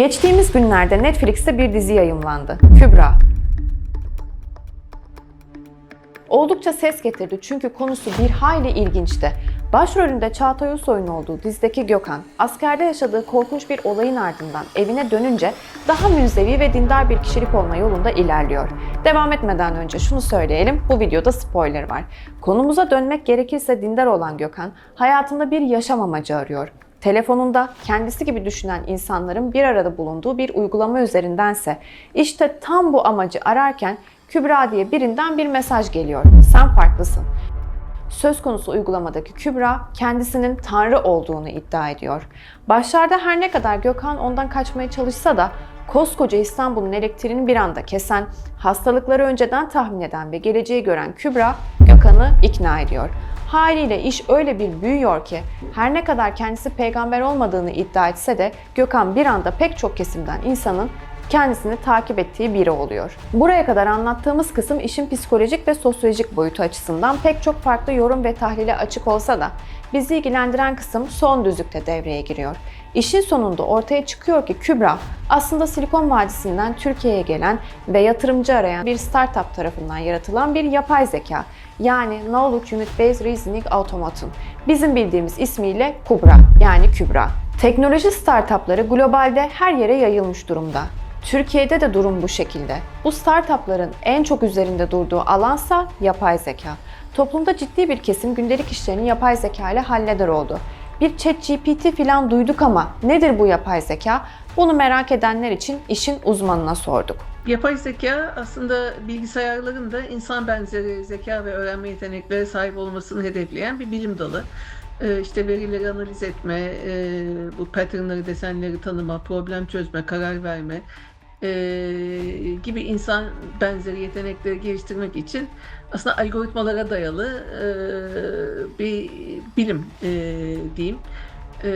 Geçtiğimiz günlerde Netflix'te bir dizi yayımlandı. Kübra. Oldukça ses getirdi çünkü konusu bir hayli ilginçti. Başrolünde Çağatay Ulusoy'un olduğu dizideki Gökhan, askerde yaşadığı korkunç bir olayın ardından evine dönünce daha münzevi ve dindar bir kişilik olma yolunda ilerliyor. Devam etmeden önce şunu söyleyelim, bu videoda spoiler var. Konumuza dönmek gerekirse dindar olan Gökhan, hayatında bir yaşam amacı arıyor. Telefonunda kendisi gibi düşünen insanların bir arada bulunduğu bir uygulama üzerindense işte tam bu amacı ararken Kübra diye birinden bir mesaj geliyor. Sen farklısın. Söz konusu uygulamadaki Kübra kendisinin Tanrı olduğunu iddia ediyor. Başlarda her ne kadar Gökhan ondan kaçmaya çalışsa da koskoca İstanbul'un elektriğini bir anda kesen, hastalıkları önceden tahmin eden ve geleceği gören Kübra Gökhan'ı ikna ediyor. Haliyle iş öyle bir büyüyor ki her ne kadar kendisi peygamber olmadığını iddia etse de Gökhan bir anda pek çok kesimden insanın kendisini takip ettiği biri oluyor. Buraya kadar anlattığımız kısım işin psikolojik ve sosyolojik boyutu açısından pek çok farklı yorum ve tahlile açık olsa da bizi ilgilendiren kısım son düzlükte devreye giriyor. İşin sonunda ortaya çıkıyor ki Kübra aslında Silikon Vadisi'nden Türkiye'ye gelen ve yatırımcı arayan bir startup tarafından yaratılan bir yapay zeka. Yani Knowledge Unit Based Reasoning Automation. Bizim bildiğimiz ismiyle Kubra yani Kübra. Teknoloji startupları globalde her yere yayılmış durumda. Türkiye'de de durum bu şekilde. Bu startupların en çok üzerinde durduğu alansa yapay zeka. Toplumda ciddi bir kesim gündelik işlerini yapay zeka ile halleder oldu. Bir chat GPT falan duyduk ama nedir bu yapay zeka? Bunu merak edenler için işin uzmanına sorduk. Yapay zeka aslında bilgisayarların da insan benzeri zeka ve öğrenme yetenekleri sahip olmasını hedefleyen bir bilim dalı. Ee, İşte verileri analiz etme, e, bu patternları, desenleri tanıma, problem çözme, karar verme e, gibi insan benzeri yetenekleri geliştirmek için aslında algoritmalara dayalı e, bir bilim e, diyeyim. E,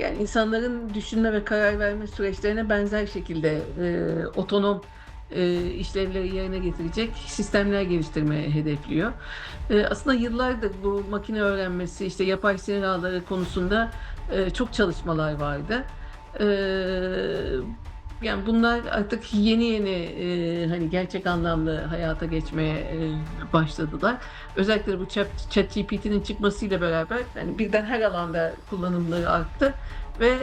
yani insanların düşünme ve karar verme süreçlerine benzer şekilde e, otonom e, işlevleri yerine getirecek sistemler geliştirmeye hedefliyor. E, aslında yıllardır bu makine öğrenmesi, işte yapay sinir ağları konusunda e, çok çalışmalar vardı. E, yani bunlar artık yeni yeni e, hani gerçek anlamda hayata geçmeye e, başladılar. Özellikle bu Chat, ChatGPT'nin çıkmasıyla beraber yani birden her alanda kullanımları arttı ve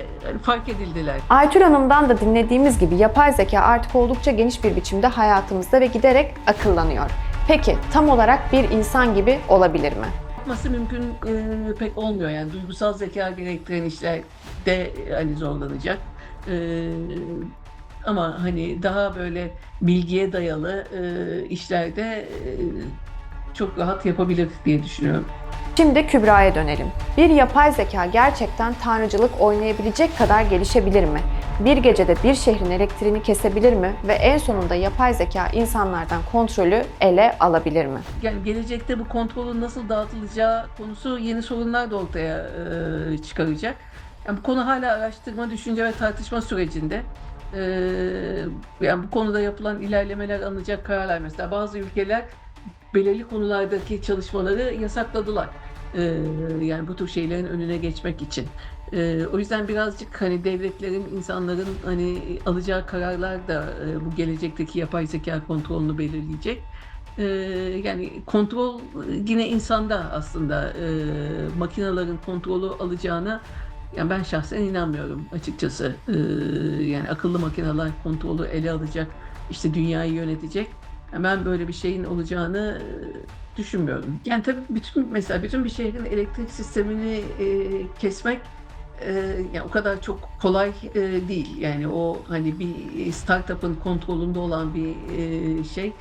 fark edildiler. Aytül Hanım'dan da dinlediğimiz gibi yapay zeka artık oldukça geniş bir biçimde hayatımızda ve giderek akıllanıyor. Peki tam olarak bir insan gibi olabilir mi? yapması mümkün e, pek olmuyor yani duygusal zeka gerektiren işlerde hani zorlanacak. E, ama hani daha böyle bilgiye dayalı e, işlerde e, çok rahat yapabilir diye düşünüyorum. Şimdi Kübra'ya dönelim. Bir yapay zeka gerçekten tanrıcılık oynayabilecek kadar gelişebilir mi? Bir gecede bir şehrin elektriğini kesebilir mi? Ve en sonunda yapay zeka insanlardan kontrolü ele alabilir mi? Yani gelecekte bu kontrolün nasıl dağıtılacağı konusu yeni sorunlar da ortaya e, çıkaracak. Yani bu konu hala araştırma, düşünce ve tartışma sürecinde. E, yani bu konuda yapılan ilerlemeler alınacak kararlar mesela bazı ülkeler belirli konulardaki çalışmaları yasakladılar. E, yani bu tür şeylerin önüne geçmek için. E, o yüzden birazcık hani devletlerin, insanların hani alacağı kararlar da e, bu gelecekteki yapay zeka kontrolünü belirleyecek. Ee, yani kontrol yine insanda aslında e, makinelerin kontrolü alacağına yani ben şahsen inanmıyorum açıkçası. Ee, yani akıllı makineler kontrolü ele alacak, işte dünyayı yönetecek. Yani ben böyle bir şeyin olacağını e, düşünmüyorum. Yani tabii bütün mesela bütün bir şehrin elektrik sistemini e, kesmek e, yani o kadar çok kolay e, değil. Yani o hani bir startup'ın kontrolünde olan bir e, şey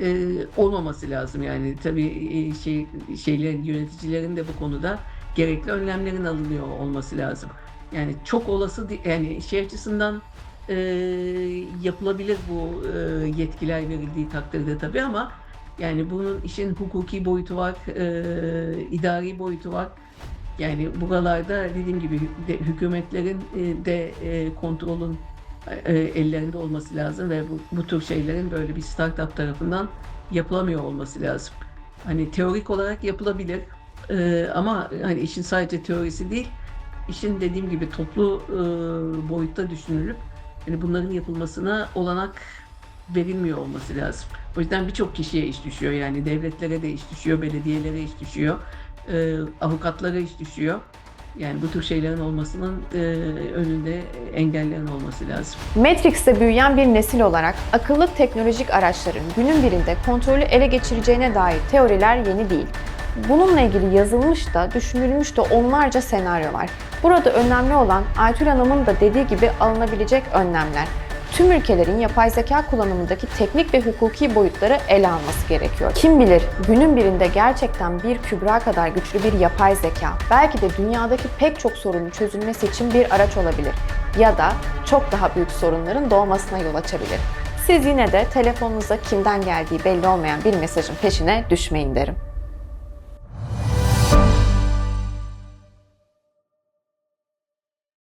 e, olmaması lazım. Yani tabii e, şey şeylerin yöneticilerin de bu konuda gerekli önlemlerin alınıyor olması lazım. Yani çok olası yani şey açısından e, yapılabilir bu e, yetkiler verildiği takdirde tabii ama yani bunun işin hukuki boyutu var, e, idari boyutu var. Yani buralarda dediğim gibi de, hükümetlerin e, de e, kontrolün e, ellerinde olması lazım ve bu, bu tür şeylerin böyle bir startup tarafından yapılamıyor olması lazım. Hani teorik olarak yapılabilir e, ama hani işin sadece teorisi değil, işin dediğim gibi toplu e, boyutta düşünülüp Yani bunların yapılmasına olanak verilmiyor olması lazım. O yüzden birçok kişiye iş düşüyor. Yani devletlere de iş düşüyor, belediyelere iş düşüyor, e, avukatlara iş düşüyor. Yani bu tür şeylerin olmasının e, önünde engellerin olması lazım. Matrix'te büyüyen bir nesil olarak akıllı teknolojik araçların günün birinde kontrolü ele geçireceğine dair teoriler yeni değil. Bununla ilgili yazılmış da, düşünülmüş de onlarca senaryo var. Burada önemli olan Aytül Hanım'ın da dediği gibi alınabilecek önlemler. Tüm ülkelerin yapay zeka kullanımındaki teknik ve hukuki boyutları ele alması gerekiyor. Kim bilir günün birinde gerçekten bir kübra kadar güçlü bir yapay zeka belki de dünyadaki pek çok sorunun çözülmesi için bir araç olabilir ya da çok daha büyük sorunların doğmasına yol açabilir. Siz yine de telefonunuza kimden geldiği belli olmayan bir mesajın peşine düşmeyin derim.